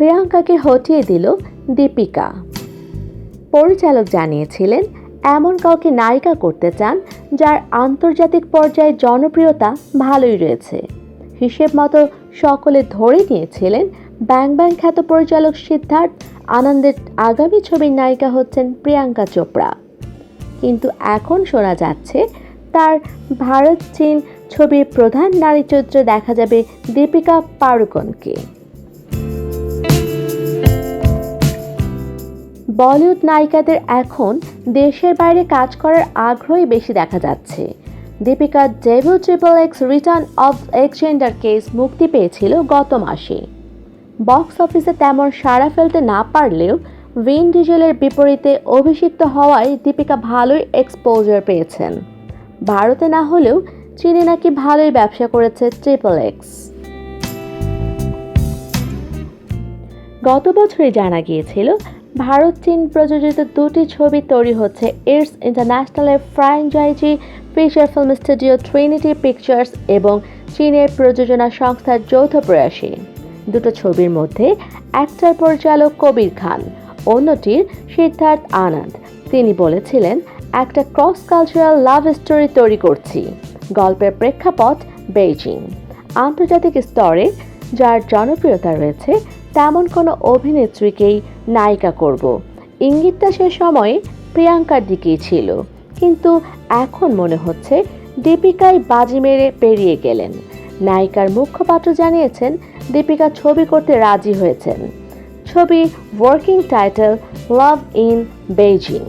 প্রিয়াঙ্কাকে হটিয়ে দিল দীপিকা। পরিচালক জানিয়েছিলেন, এমন কাউকে নায়িকা করতে চান যার আন্তর্জাতিক পর্যায়ে জনপ্রিয়তা ভালোই রয়েছে। হিসেব মতো সকলে ধরে নিয়েছিলেন, ব্যাং ব্যাং খ্যাত পরিচালক সিদ্ধার্থ, আনন্দের আগামী ছবির নায়িকা হচ্ছেন প্রিয়াঙ্কা চোপড়া। কিন্তু এখন শোনা যাচ্ছে, তার ভারত চীন ছবির প্রধান নারী চরিত্রে দেখা যাবে দীপিকা পাড়ুকোনকে। বলিউড নায়িকাদের এখন দেশের বাইরে কাজ করার আগ্রহই বেশি দেখা যাচ্ছে। দীপিকার ডেভিউ triple X return of Xander Cage মুক্তি পেয়েছিল গত মাসে। বক্স অফিসে তেমন সাড়া ফেলতে না পারলেও ভিন ডিজেলের বিপরীতে অভিষিক্ত হওয়ায় দীপিকা ভালোই এক্সপোজার পেয়েছেন। ভারতে না হলেও চীনে নাকি ভালোই ব্যবসা করেছে ট্রিপল এক্স গত বছরই জানা গিয়েছিল ভারত, চীন প্রযোজিত দুটি ছবি তৈরি হচ্ছে। ইটস ইন্টারন্যাশনালের franchise feature film studio Trinity Pictures এবং চীনের প্রযোজনা সংস্থার যৌথ প্রয়াসে। দুটো ছবির মধ্যে একটার পরিচালক কবির খান, অন্যটির সিদ্ধার্থ আনন্দ। তিনি বলেছিলেন, একটা ক্রস কালচারাল লাভ স্টোরি তৈরি করছি। গল্পের প্রেক্ষাপট বেইজিং আন্তর্জাতিক স্তরে যার জনপ্রিয়তা রয়েছে তেমন কোনো অভিনেত্রীকেই নায়িকা করব। ইঙ্গিতটা সে সময়ে প্রিয়াঙ্কার দিকেই ছিল। কিন্তু এখন মনে হচ্ছে দীপিকাই বাজি মেরে পেরিয়ে গেলেন। নায়িকার মুখপাত্র জানিয়েছেন, দীপিকা ছবি করতে রাজি হয়েছেন। ছবি working title love in Beijing.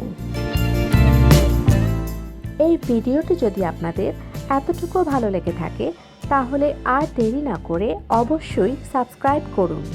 এই ভিডিওটি যদি আপনাদের এতটুকু ভালো লেগে থাকে, তাহলে আর দেরি না করে অবশ্যই সাবস্ক্রাইব করুন।